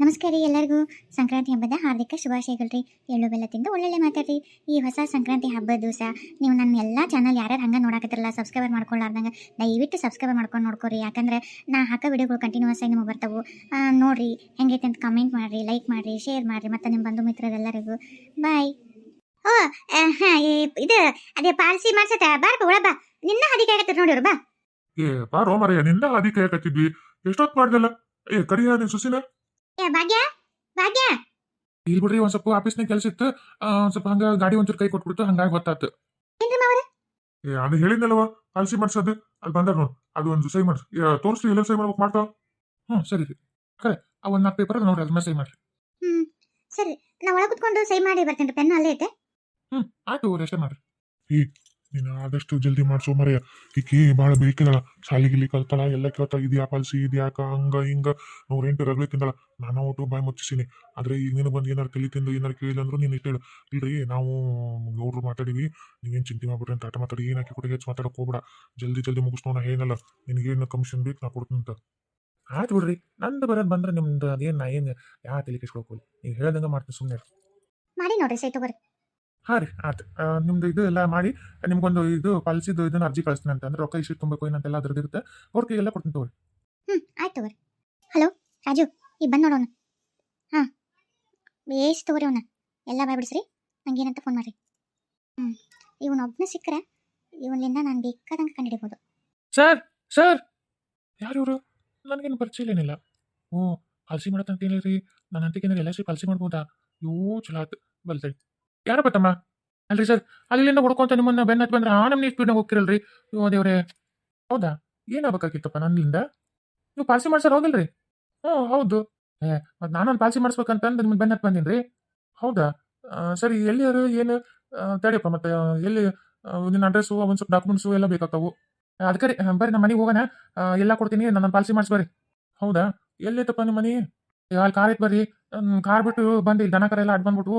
ನಮಸ್ಕಾರ ರೀ ಎಲ್ಲರಿಗೂ. ಸಂಕ್ರಾಂತಿ ಹಬ್ಬದ ಹಾರ್ದಿಕ ಶುಭಾಶಯಗಳು ರೀ. ಎಳ್ಳು ಬೆಲ್ಲ ತಿಂದು ಒಳ್ಳೊಳ್ಳೆ ಮಾತಾಡ್ರಿ. ಈ ಹೊಸ ಸಂಕ್ರಾಂತಿ ಹಬ್ಬದ ದಿವಸ ನೀವು ನನ್ನ ಎಲ್ಲ ಚಾನಲ್ ಯಾರ್ಯಾರು ಹಂಗೆ ನೋಡಕತ್ತಿರಲ್ಲ ಸಬ್ಸ್ಕ್ರೈಬರ್ ಮಾಡ್ಕೊಳ್ಳಾರ್ದಂಗೆ ದಯವಿಟ್ಟು ಸಬ್ಸ್ಕ್ರೈಬ್ ಮಾಡ್ಕೊಂಡು ನೋಡ್ಕೊರಿ. ಯಾಕಂದ್ರೆ ನಾ ಹಾಕೋ ವಿಡಿಯೋಗಳು ಕಂಟಿನ್ಯೂಸ್ ಆಗಿ ನಿಮಗೆ ಬರ್ತಾವೆ. ನೋಡ್ರಿ ಹೆಂಗೈತೆ ಅಂತ ಕಮೆಂಟ್ ಮಾಡಿರಿ ಲೈಕ್ ಮಾಡಿರಿ ಶೇರ್ ಮಾಡಿರಿ. ಮತ್ತು ನಿಮ್ಮ ಬಂಧು ಮಿತ್ರರೆಲ್ಲರಿಗೂ ಬಾಯ್ ಓ ಇದು, ಅದೇ ಪಾಲಿಸಿ ಮಾಡ್ಸತ್ತ? ಒಳ ಬಾ ನಿನ್ನ ಹದಿಕೆ ಆಗತ್ತೆ ಬಾ. ಏ ಬಾರೋ ನಿನ್ನ ಹಾದಿ ಕೈಯಾಕತ್ತಿದ್ವಿ ಎಷ್ಟೊತ್ತು ಮಾಡ್ದಲ್ಲ? ಏ, ಕರಿಯ ಸುಸಿನ? ಏ ಭಾಗ್ಯ ಭಾಗ್ಯ. ಇಲ್ಲಿ ಬಿಡ್ರಿ ಒಂದ್ ಸ್ವಲ್ಪ ಆಫೀಸ್ನಾಗ ಕೆಲಸ ಇತ್ತು. ಒಂದ್ ಸ್ವಲ್ಪ ಹಂಗ ಗಾಡಿ ಒಂಚೂರು ಕೈ ಕೊಟ್ಬಿಡ್ತು ಹಂಗಾಗಿ ಗೊತ್ತಾತು ಏನ್ರಿ ಮಾವರ? ಏ ಅದು ಹೇಳಿದ್ನಲ್ವ ಪಾಲಿಸಿ ಮಾಡ್ಸೋದು. ಅಲ್ಲಿ ಬಂದಾರ ನೋಡ್ ಅದು ಒಂದು ಸೈ ಮಾಡ್ಸಿ. ತೋರಿಸ್ರಿ ಎಲ್ಲ ಸೈ ಮಾಡ್ಬೇಕು ಮಾಡ್ತಾವ? ಹ್ಞೂ ಸರಿ ರೀ. ಕರೆ ಆ ಒಂದ್ ನಾಲ್ಕು ಪೇಪರ್ ನೋಡ್ರಿ ಅದ್ರ ಸೈ ಮಾಡ್ರಿ. ಹ್ಮ್ ಸರಿ. ನಾ ಒಳಗೆ ಕುತ್ಕೊಂಡು ಸೈ ಮಾಡಿ ಬರ್ತೇನೆ ಪೆನ್ ಅಲ್ಲೇ ಐತೆ. ಹ್ಮ್ ಆಯ್ತು ರೆಸ್ಟ್ ಮಾಡ್ರಿ. ಈ ನೀನು ಆದಷ್ಟು ಜಲ್ದಿ ಮಾಡ್ಸೋ ಮರೆಯ. ಈಕಿ ಭಾಳ ಬೇಕಿದಳ. ಶಾಲಿಗಿಲಿ ಕಲ್ತಾಳ, ಎಲ್ಲ ಕೇಳ್ತಾಳ ಇದ್ಯಾ, ಪಾಲಿಸಿ ಇದ್ಯಾಕ ಹಂಗ, ಹಿಂಗ. ನೂರೆಂಟು ರಗಳೆ ತಿಂದಳ. ನಾನು ಒಟ್ಟು ಬಾಯಿ ಮುಚ್ಚಿಸೀನಿ. ಆದ್ರೆ ಈಗ ನೀನು ಬಂದು ಏನಾರು ತಿಳಿ ತಿಂದು ಏನಾರು ಕೇಳಿಲ್ಲ ಅಂದ್ರು ನೀನು ಇಟ್ಟೇಳು. ಇಲ್ರಿ, ನಾವು ಅವ್ರು ಮಾತಾಡೀವಿ. ನೀವೇನು ಚಿಂತೆ ಮಾಡ್ಬಿಡ್ರಿ ಅಂತ ಆಟ ಮಾತಾಡಿ, ಏನು ಹಾಕಿ ಕೊಡಿ ಹೆಚ್ಚು ಮಾತಾಡಕ್ ಹೋಗ್ಬೇಡ. ಜಲ್ದಿ ಜಲ್ದಿ ಮುಗಿಸ್ನೋಣ, ಏನಲ್ಲ. ನಿನಗೇನು ಕಮಿಷನ್ ಬೇಕು, ನಾ ಕೊಡ್ತೀನಿ ಅಂತ. ಆಯ್ತು ಬಿಡ್ರಿ, ನಂದು ಬರೋದು ಬಂದ್ರೆ ನಿಮ್ದು ಅದೇನು ನಾ ಏನು ಯಾವ ತಲೆ ಕೆಸ್ಕೊಳ್ಕೊಳ್ಳಿ ನೀವು ಹೇಳ್ದಂಗೆ ಮಾಡ್ತೀನಿ ಸುಮ್ಮನೆ ಮಾಡಿ ನೋಡ್ರಿ ಸೈ ತಗೋರಿ. ಹಾಂ ರೀ ಆಯ್ತು ಆ, ನಿಮ್ದು ಇದು ಎಲ್ಲ ಮಾಡಿ ನಿಮ್ಗೊಂದು ಇದು ಪಾಲಿಸಿದು ಇದನ್ನ ಅರ್ಜಿ ಕಳಿಸ್ತೀನಿ ಅಂತ ಅಂದ್ರೆ ರೊಕ್ಕ ಇಷ್ಟು ತುಂಬಬೇಕು ಏನಂತೆಲ್ಲ ಅದ್ರದ್ದು ಇರುತ್ತೆ. ಅವ್ರ ಕೈಗೆಲ್ಲ ಕೊಡ್ತೀನಿ ತಗೋರಿ. ಹ್ಞೂ ಆಯ್ತು ತಗೋರಿ. ಹಲೋ ರಾಜು ಈಗ ಬಂದು ನೋಡೋಣ. ಹಾಂ ಬೇಸ್ ತಗೋರಿ ಅವನ. ಎಲ್ಲ ಬಾಯ್ಬಿಡಿಸ್ರಿ ನಂಗೇನಂತ ಫೋನ್ ಮಾಡಿರಿ. ಹ್ಞೂ ಇವನೊಬ್ಬನ ಸಿಕ್ಕರೆ ಇವನಿಂದ ನಾನು ಬೇಕಾದಂಗೆ ಕಂಡುಹಿಡಿಬೋದು. ಸರ್ ಸರ್ ಯಾರು ಇವರು? ನನಗೇನು ಪರಿಚಯ ಏನಿಲ್ಲ. ಓ ಪಾಲಿಸಿ ಮಾಡತ್ತಂತ ಹೇಳಿರಿ ನನ್ನ ಅಂತಿಗೆ ಎಲ್ಲ ಪಾಲಿಸಿ ಮಾಡ್ಬೋದಾ? ಯೋ ಚಲೋ ಆಯ್ತು. ಬಲ್ತಡಿ ಯಾರ ಬತ್ತಮ್ಮ? ಅಲ್ರಿ ಸರ್, ಅಲ್ಲಿಂದ ಹುಡ್ಕೊಂತ ನಿಮ್ಮನ್ನ ಬೆನ್ನ ಹತ್ತಿ ಬಂದ್ರೆ ಆ ನಮ್ನಿ ಸ್ಪೀಡ್ನಾಗ ಹೋಗ್ತಿರಲ್ರಿ? ನೀವು ದೇವ್ರೆ. ಹೌದಾ? ಏನಾಗಬೇಕಾಗಿತ್ತಪ್ಪ ನನ್ನಿಂದ ನೀವು ಪಾಲಿಸಿ ಮಾಡ್ಸರ್ ಹೌದಿಲ್ರಿ? ಹ್ಞೂ ಹೌದು. ಏ, ಮತ್ತೆ ನಾನೊಂದು ಪಾಲಿಸಿ ಮಾಡಿಸ್ಬೇಕಂತಂದು ನಿಮ್ಮ ಬೆನ್ನ ಹತ್ತಿ ಬಂದೀನಿ ರೀ ಹೌದಾ? ಸರಿ ಸರಿ, ಎಲ್ಲಿಯಾರು, ಏನು? ತಡಿಯಪ್ಪ ಮತ್ತೆ ಎಲ್ಲಿ ನಿನ್ನ ಅಡ್ರೆಸ್ಸು ಒಂದು ಸ್ವಲ್ಪ ಡಾಕ್ಯುಮೆಂಟ್ಸು ಎಲ್ಲ ಬೇಕಾಗ್ತಾವು. ಅದಕ್ಕೆ ರೀ ಬರ್ರಿ ನಮ್ಮ ಮನೆಗೆ ಹೋಗೋಣ. ಎಲ್ಲ ಕೊಡ್ತೀನಿ ನನ್ನ ಪಾಲಿಸಿ ಮಾಡಿಸ್ಬರ್ರಿ ಹೌದಾ? ಎಲ್ಲೈತಪ್ಪ ನಿಮ್ಮ ಮನೆ ಅಲ್ಲಿ ಕಾರ್ ಐತೆ ಬರ್ರಿ. ಕಾರ್ ಬಿಟ್ಟು ಬಂದು ಇಲ್ಲಿ ದನ ಕರ ಎಲ್ಲ ಅಡ್ ಬಂದ್ಬಿಟ್ಟು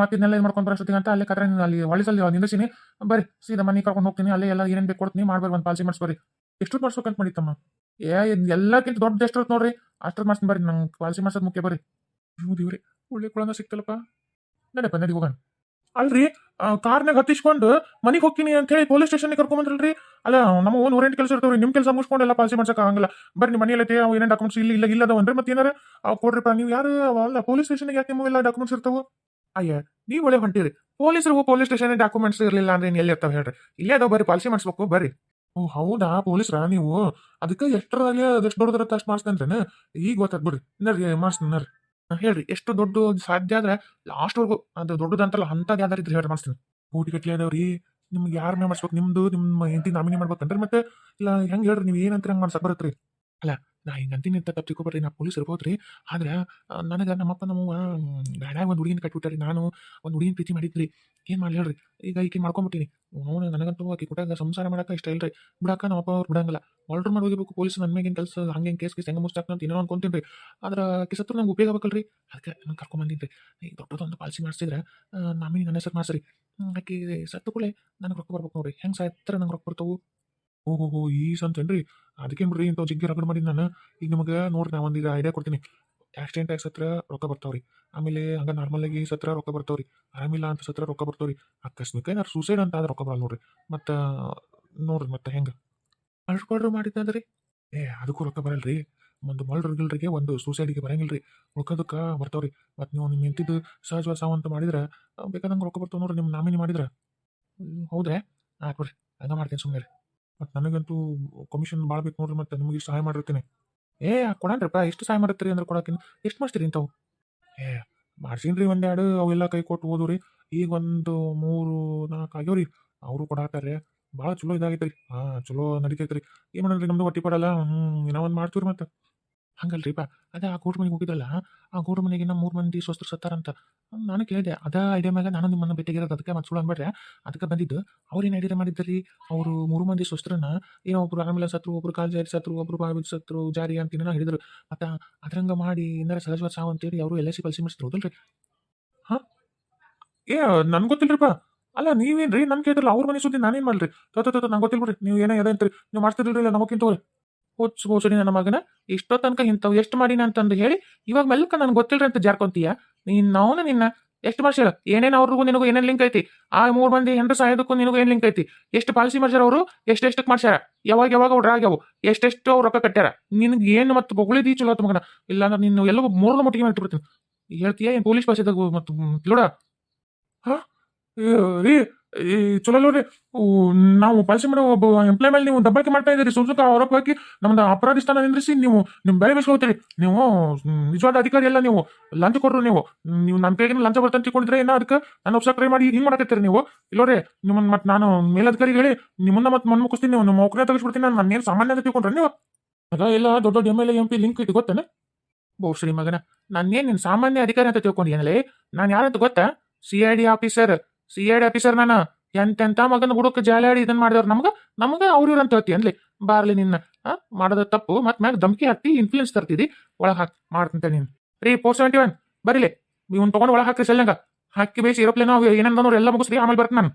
ಮತ್ತೆ ಇದನ್ನೆಲ್ಲ ಇದು ಮಾಡ್ಕೊಂಡು ಬರೋಷ್ಟೊತ್ತಿಗೆ ಅಂತ ಅಲ್ಲೇ ಕತ್ರ ಅಲ್ಲಿ ಹೊಳಿಸಲ್ಲಿ ನಿಂದಿಸಿನಿ ಬರ್ರಿ, ಸೀದಾ ಮನೆ ಕರ್ಕೊಂಡು ಹೋಗ್ತೀನಿ. ಅಲ್ಲೇ ಎಲ್ಲ ಏನೇನು ಬೇಕು ಕೊಡ್ತೀನಿ. ಮಾಡ್ಬಾರ್ದು ಒಂದು ಪಾಲಿಸಿ ಮಾಡಿಸ್ಬರಿ ಎಷ್ಟು ಮಾಡ್ಸ್ಬೇಕಂತ ಮಾಡಿತ್ತಮ್ಮ? ಏ ಎಲ್ಲಕ್ಕಿಂತ ದೊಡ್ಡ ಎಷ್ಟು ನೋಡ್ರಿ. ಅಷ್ಟು ಮಾಡ್ತೀನಿ ಬರ್ರಿ. ನಂಗೆ ಪಾಲಿಸಿ ಮಾಡ್ಸೋದು ಮುಖ್ಯ ಬರ್ರಿ. ಇವ್ರಿ ಒಳ್ಳೆ ಕುಳನ ಸಿಕ್ತಲ್ಲಪ್ಪ. ನಡಪ್ಪ, ನಡಿ ಹೋಗೋಣ. ಅಲ್ರಿ ಕಾರ್ನಾಗ ಹತ್ತಿಸ್ಕೊಂಡು ಮನೆಗೆ ಹೋಗ್ತೀನಿ ಅಂತ ಹೇಳಿ ಪೊಲೀಸ್ ಸ್ಟೇಷನ್ಗೆ ಕರ್ಕೊಂಬಂದ್ರಲ್ರಿ ಅಲ್ಲ, ನಮ್ಮ ಓನ್ ಓರೆಂಟ್ ಕೆಲಸ ಇರ್ತಾವ್ರಿ ನಿಮ್ಮ ಕೆಲಸ ಮುಗಿಸ್ಕೊಂಡೆಲ್ಲ ಪಾಲಿಸಿ ಮಾಡ್ಸಕ್ ಆಗಂಗಿಲ್ಲ. ಬರ್ರಿ ನಿಮ್ಮ ಮನೆಯಲ್ಲೈತೆ ಅವು ಏನೇನು ಡಾಕ್ಯುಮೆಂಟ್ಸ್ ಇಲ್ಲ ಇಲ್ಲ ಇಲ್ಲದವನ್ರಿ ಮತ್ತೆ ಏನಾರ? ಅವು ಕೊಡ್ರಿಪ್ಪ, ನೀವು ಯಾರು ಅಲ್ಲ, ಪೊಲೀಸ್ ಸ್ಟೇಷನ್ಗೆ ಯಾಕೆ ಎಲ್ಲ ಡಾಕ್ಯುಮೆಂಟ್ಸ್ ಇರ್ತಾವು? ಅಯ್ಯ, ನೀವು ಒಳ್ಳೆ ಹೊಂಟಿರಿ. ಪೊಲೀಸರು ಪೊಲೀಸ್ ಸ್ಟೇಷನ್ ಡಾಕ್ಯುಮೆಂಟ್ಸ್ ಇರಲಿಲ್ಲ ಅಂದ್ರೆ ಎಲ್ಲಿ ಇರ್ತಾವೆ ಹೇಳ್ರಿ? ಇಲ್ಲೇ ಅದಾವ ಬರ್ರಿ, ಪಾಲಿಸಿ ಮಾಡಿಸ್ಬೇಕು, ಬರ್ರಿ. ಓ, ಹೌದಾ, ಪೊಲೀಸ್ರಾ ನೀವು? ಅದಕ್ಕೆ ಎಷ್ಟರಲ್ಲಿ, ಅದೆಷ್ಟು ದೊಡ್ಡದ್ರ ಅಷ್ಟು ಮಾಡಿಸ್ತೇನ್ರಿ ಈಗ ಗೊತ್ತಾಗ್ಬಿಡ್ರಿ ನರ್ರಿ, ಮಾಡಿಸ್ತೀನಿ ನರ್ರಿ. ಹೇಳ್ರಿ, ಎಷ್ಟು ದೊಡ್ಡ ಸಾಧ್ಯ ಆದ್ರೆ ಲಾಸ್ಟ್ವರೆಗೂ ಅದು ದೊಡ್ಡದಂತಲ್ಲ ಅಂಥದ್ದು ಯಾವ್ದಾರು ಇದ್ರೆ ಹೇಳಿ ಮಾಡಿಸ್ತೀನಿ. ಕೋಟಿ ಗಟ್ಲೆ ಅದಾವ್ರಿ, ನಿಮ್ಗೆ ಯಾರ ಮೇಲೆ ಮಾಡಿಸ್ಬೇಕು? ನಿಮ್ದು, ನಿಮ್ಮ ಹೆಂಡತಿ ನಾಮಿನಿ ಮಾಡ್ಬೇಕಂದ್ರೆ ಮತ್ತೆ, ಇಲ್ಲ, ಹೆಂಗೆ ಹೇಳ್ರಿ, ನೀವು ಏನಂತ ಹೆಂಗೆ ಮಾಡ್ಸಕ್ ರೀ ಅಲ್ಲ ನಾ ಹಿಂಗೆ ಅಂತೀನಿ ಅಂತ ತಪ್ಪು ನಾ ಪೊಲೀಸ್ ಇರ್ಬೋದ್ರಿ ಆದ್ರೆ ನನಗೆ ನಮ್ಮಪ್ಪ ನಮ್ಮ ಬ್ಯಾಡಾಗ ಒಂದು ಹುಡುಗಿನ ಕಟ್ಬಿಟ್ಟಾರಿ. ನಾನು ಒಂದು ಹುಡುಗಿನ ಪ್ರೀತಿ ಮಾಡಿದ್ರಿ. ಏನು ಮಾಡ್ಲಿ ಹೇಳ್ರಿ? ಈಗ ಈಕೆ ಮಾಡ್ಕೊಂಬಿಟ್ಟಿನಿ. ನೋಡಿ ನನಗಂತೂ ಆಕೆ ಕೊಟ್ಟಾಗ ಸಂಸಾರ ಮಾಡಕ್ಕೆ ಇಷ್ಟ ಇಲ್ರಿ. ಬಿಡಾಕ ನಮ್ಮಪ್ಪ ಅವ್ರು ಬಿಡಂಗಿಲ್ಲ. ಆಲ್ಡ್ರ್ ಮಾಡಿ ಹೋಗಬೇಕು ಪೊಲೀಸ್ ನನ್ನ ಮೇಗಿನ ಕೆಲಸ, ಹಂಗೆ ಕೇಸ್ ಕೇಸ್ ಹೆಂಗೆ ಅಂತ ಏನೋ ಅನ್ಕೊಂತೀನಿ ರೀ. ಆದ್ರೆ ಕಿಸತ್ರ ನಂಗೆ ಉಪಯೋಗ ಆಗಬೇಕಲ್ರಿ ಅದಕ್ಕೆ ನಾನು ಕರ್ಕೊಂಬಂದಿನಿ ರೀ. ಈ ದೊಡ್ಡದೊಂದು ಪಾಲಿಸಿ ಮಾಡಿಸಿದ್ರೆ ನಾಮಿನಿ ನನ್ನ ಹೆಸರು ಮಾಡಿಸ್ರಿ ಆಕೆ ಸತ್ತು ಕೂಡಲೇ ನನಗೆ ರೊಕ್ಕ ಬರ್ಬೇಕು ನೋಡ್ರಿ. ಹೆಂಗೆ ಸಾಯ್ತಾರೆ ನಂಗೆ ರೊಕ್ಕ ಬರ್ತಾವು? ಓಹೋ ಈ ಸಂತೇನ್ರಿ ಅದಕ್ಕೆ ಬಿಡ್ರಿ ಇಂಥ ಜಿಗ್ಗಿ ರಗಡ್ ಮಾಡಿ ನಾನು. ಈಗ ನಿಮಗೆ ನೋಡ್ರಿ ನಾ ಒಂದು ಐಡಿಯಾ ಕೊಡ್ತೀನಿ. ಆಕ್ಸಿಡೆಂಟ್ ಆಗಿ ಸತ್ರ ರೊಕ್ಕ ಬರ್ತಾವ್ರಿ. ಆಮೇಲೆ ಹಂಗೆ ನಾರ್ಮಲ್ ಆಗಿ ಸತ್ರ ರೊಕ್ಕ ಬರ್ತಾವ್ರಿ. ಆರಾಮಿಲ್ಲ ಅಂತ ಸತ್ರ ರೊಕ್ಕ ಬರ್ತಾವ್ರಿ. ಅಕಸ್ಮಿಕ ಏನಾರು ಸೂಸೈಡ್ ಅಂತ ಆದ್ರೆ ರೊಕ್ಕ ಬರಲ್ಲ ನೋಡ್ರಿ. ಮತ್ತು ನೋಡ್ರಿ ಮತ್ತೆ ಹೆಂಗೆ? ಅಳ್ಕೊಳ್ರು ಮಾಡಿದ್ದಂದ್ರಿ ಏ, ಅದಕ್ಕೂ ರೊಕ್ಕ ಬರಲ್ರಿ. ಒಂದು ಮಳ್ರಿಗಿಲ್ರಿಗೆ ಒಂದು ಸೂಸೈಡಿಗೆ ಬರಂಗಿಲ್ರಿ. ರೊಕ್ಕದಕ್ಕೆ ಬರ್ತಾವ್ರಿ. ಮತ್ತು ನೀವು ನಿಮ್ಮ ನಿಂತಿದ್ದು ಸಹಜವಾದ ಸಾವು ಅಂತ ಮಾಡಿದ್ರೆ, ಬೇಕಾದಂಗೆ ರೊಕ್ಕ ಬರ್ತಾವೆ ನೋಡ್ರಿ ನಿಮ್ಮ ನಾಮಿನಿ ಮಾಡಿದ್ರೆ. ಹೌದ್ರೆ ಹೌದ್ರಾ? ಆಯ್ತು ಬಿಡ್ರಿ, ಹಂಗೆ ಮಾಡ್ತೀನಿ ಸುಮ್ಮನೆ ಮತ್ತು ನನಗಂತೂ ಕಮಿಷನ್ ಭಾಳ ಬೇಕು ನೋಡ್ರಿ, ಮತ್ತು ನಿಮಗೆ ಸಹಾಯ ಮಾಡಿರ್ತೀನಿ. ಏ, ಕೊಡನ್ರಿಪ್ಪ ಎಷ್ಟು ಸಹಾಯ ಮಾಡಿರ್ತೀರಿ ಅಂದ್ರೆ ಕೊಡೋಕಿನ. ಎಷ್ಟು ಮಾಡ್ತೀರಿ ಇಂಥವು? ಏ, ಮಾಡ್ಸೀನಿ ಒಂದೆರಡು ಅವೆಲ್ಲ ಕೈ ಕೊಟ್ಟು ಓದೋರಿ ಈಗ ಒಂದು ಮೂರು ನಾಲ್ಕು ಆಗ್ಯಾವ್ರಿ ಅವರು ಕೊಡಾತಾರೆ ಭಾಳ ಚಲೋ ಇದಾಗೈತ್ರಿ. ಹಾಂ, ಚಲೋ ನಡೀತೈತ್ರಿ. ಏನು ಮಾಡೋದ್ರಿ, ನಮ್ದು ಹೊಟ್ಟಿ ಪಡಲ್ಲ ಹ್ಞೂ ಇನ್ನೊಂದು ಮಾಡ್ತೀವಿ ರೀ ಮತ್ತೆ. ಹಂಗಲ್ರಿಪ್ಪ ಅದೇ ಆ ಗೌಡ್ರ ಮನೆಗೆ ಹೋಗಿದ್ರಲ್ಲ, ಆ ಗೌಡ್ರ ಮನೆಗೆ ನಮ್ಮ ಮೂರು ಮಂದಿ ಸ್ವಸ್ಥರು ಸತ್ತಾರಂತ. ನಾನು ಕೇಳಿದೆ. ಅದೇ ಐಡಿಯಾ ಮ್ಯಾಗ ನಾನು ನಿಮ್ಮನ್ನು ಭೇಟಿಗಿರೋದು ಅದಕ್ಕೆ ಮತ್ತೆ ಸುಳ್ಳು ಅನ್ಬೇಡ್ರೆ ಅದಕ್ಕೆ ಬಂದಿದ್ದು. ಅವ್ರೇನು ಐಡಿಯಾ ಮಾಡಿದ್ರಿ? ಅವರು ಮೂರು ಮಂದಿ ಸ್ವಸ್ಥರನ್ನ ಏನೋ ಒಬ್ರು ಆಮೇಲೆ ಸತ್ರು, ಒಬ್ರು ಕಾಲು ಜಾರಿ ಸತ್ರು, ಒಬ್ರು ಬಾವಿ ಸತ್ರು, ಜಾರಿ ಅಂತ ಏನೋ ಹೇಳಿದ್ರು ಮತ್ತು ಅದ್ರಂಗ ಮಾಡಿ ಏನಾರ ಸಹಜವಾದ ಸಾವು ಅಂತೇಳಿ ಅವರು ಎಲ್ ಐ ಸಿ ಪಲ್ಸಿ ಮಾಡಿಸಿದ್ರು, ಹೌದಲ್ರಿ? ಹಾಂ? ಏ, ನನ್ಗೆ ಗೊತ್ತಿಲ್ಲರಿಪ್ಪ ಅಲ್ಲ, ನೀವೇನ್ರಿ? ನನ್ ಕೇಳಿದ್ರಲ್ಲ, ಅವ್ರ ಮನೆ ಸುದ್ದಿ ನಾನೇನ್ ಮಾಡ್ರಿ ತೋತ ತೋ ನಂಗೆ ಗೊತ್ತಿಲ್ಲ ಬಿಡ್ರಿ ನೀವು ಏನೋ ಅದೇ ಅಂತೀರಿ? ನೀವು ಮಾಡ್ತಿರ್ಲಿಲ್ಲ ಇಲ್ಲ ತಗೋರಿ ಹುಚ್ಚು ಬೋಸಡಿ ನನ್ನ ಮಗನ. ಇಷ್ಟೋ ತನಕ ಇಂಥವು ಎಷ್ಟು ಮಾಡಿನ ಅಂತಂದು ಹೇಳಿ, ಇವಾಗ ಮೆಲ್ಕ ನನ್ಗೆ ಗೊತ್ತಿಲ್ರಿ ಅಂತ ಜಾರ್ಕೊಂತೀಯ? ನೀನ್ ಅವನು ನಿನ್ನ. ಎಷ್ಟು ಮಾಡ್ಸ್ಯಾರ ಏನೇನು ಅವ್ರಿಗೂ ನಿನಗೂ ಏನೇನು ಲಿಂಕ್ ಐತಿ? ಆ ಮೂರು ಮಂದಿ ಹೆಂಡ್ರು ಸಾಯೋದಕ್ಕೂ ನಿನಗೂ ಏನು ಲಿಂಕ್ ಐತಿ? ಎಷ್ಟು ಪಾಲಿಸಿ ಮಾಡ್ಸ್ಯಾರ ಅವರು? ಎಷ್ಟೆಷ್ಟಕ್ಕೆ ಮಾಡ್ಸ್ಯಾರ? ಯಾವಾಗ ಯಾವಾಗ ಅವ್ರು ಆಗ್ಯಾವು ಎಷ್ಟೆಷ್ಟು ಅವ್ರು ರೊಕ್ಕ ಕಟ್ಟ್ಯಾರ. ನಿನಗೆ ಏನು ಮತ್ತು ಬೊಗಳಿದಿ ಚಲೋ ಮಗನ. ಇಲ್ಲಾಂದ್ರೆ ನೀನು ಎಲ್ಲವೂ ಮೂರ್ನ ಮುಟ್ಟಿಗೆ ಮಾಡಿ ಬಿಡ್ತೀನಿ ಹೇಳ್ತೀಯ ಏನು ಪೊಲೀಸ್ ಭಾಷೆದಾಗ ಮತ್ತು ಲೋಡ? ಹಾ? ರೀ. ಈ ಚಲೋ ಊ, ನಾವು ಪಾಲಿಸಿ ಮಾಡೋ ಒಬ್ಬ ಎಂಪ್ಲಾಯ್ ಮೇಲೆ ನೀವು ದಬ್ಬಾಕಿ ಮಾಡ್ತಾ ಇದ್ದೀರಿ. ಸುಮ್ ಸುತ್ತ ಆರೋಪ ಹಾಕಿ ನಮ್ದು ಅಪರಾಧಿ ಸ್ಥಾನ ನಿಂದ್ರಿಸಿ ನೀವು ನಿಮ್ಮ ಬೆಳೆ ಬೆಸ್ಕೊಳ್ತೀರಿ ನೀವು ನಿಜವಾದ ಅಧಿಕಾರಿ ಎಲ್ಲ ನೀವು. ಲಂಚ ಕೊಡ್ರು ನೀವು. ನೀವು ನನ್ನ ಕೈಗೆ ಲಂಚ ಬರ್ತಂತ ತಿಳ್ಕೊಂಡಿದ್ರೆ ಏನೋ ಅದಕ್ಕೆ ನಾನು ಒಪ್ಸ ಟ್ರೈ ಮಾಡಿ ಹಿಂಗೆ ಮಾಡಕತ್ತೀರಿ ನೀವು. ಇಲ್ಲೋರಿ ನಿಮ್ಮನ್ನ ಮತ್ತೆ ನಾನು ಮೇಲಧಿಕಾರಿಗೆ ಹೇಳಿ ನಿಮ್ಮನ್ನ ಮತ್ತೆ ಮಣ್ಣು ಮುಗಿಸ್ತೀನಿ ನೀವು. ನಿಮ್ಮ ಮೌಕನೇ ತೆಗಿಸ್ಬಿಡ್ತೀನಿ. ನಾನು ನನ್ನೇನು ಸಾಮಾನ್ಯ ಅಂತ ತಿಳ್ಕೊಂಡ್ರೆ ನೀವು? ಅದ ಎಲ್ಲ ದೊಡ್ಡ ದೊಡ್ಡ M L M P link ಇಟ್ಟು ಗೊತ್ತೇನೆ? ಬಹುಶ್ರೀ ಮಗನ ನಾನೇನು ನಿನ್ನ ಸಾಮಾನ್ಯ ಅಧಿಕಾರಿ ಅಂತ ತಿಳ್ಕೊಂಡಿದ್ದೀನಲ್ಲೇ ನಾನು ಯಾರಂತ ಗೊತ್ತಾ? C I D officer C I D officer ನಾನು ಎಂತೆಂತ ಮಗನ ಬುಡಕ್ಕೆ ಜಾಲಾಡಿ ಇದನ್ನ ಮಾಡಿದವ್ರು ನಮ್ಗೆ ನಮ್ಗೆ ಅವ್ರು ಇವ್ರು ಅಂತ ಹೇಳ್ತಿ ಅನ್ಲಿ ಬಾರ್ಲಿ ನಿನ್ನ ಮಾಡೋದ ತಪ್ಪು, ಮತ್ತೆ ಮ್ಯಾಗ ಧಮಕಿ ಹಾಕಿ ಇನ್ಫ್ಲೂಯೆನ್ಸ್ ತರ್ತಿದಿ, ಒಳಗೆ ಹಾಕಿ, ಮಾಡ್ತಂತೆ ನೀನು. ರೀ ಫೋರ್ ಸೆವೆಂಟಿ ಒನ್ ಬರೀಲಿ ಇವ್ನು ತೊಗೊಂಡು ಒಳಗೆ ಹಾಕಿ ಸೆಲ್ಲಂಗ ಹಾಕಿ ಬೇಸಿ ಏರೋಪ್ಲೇನ್ ಏನಂದ್ರೆ ಎಲ್ಲ ಮುಗಿಸ್ರಿ, ಆಮೇಲೆ ಬರ್ತೀನಿ ನಾನು.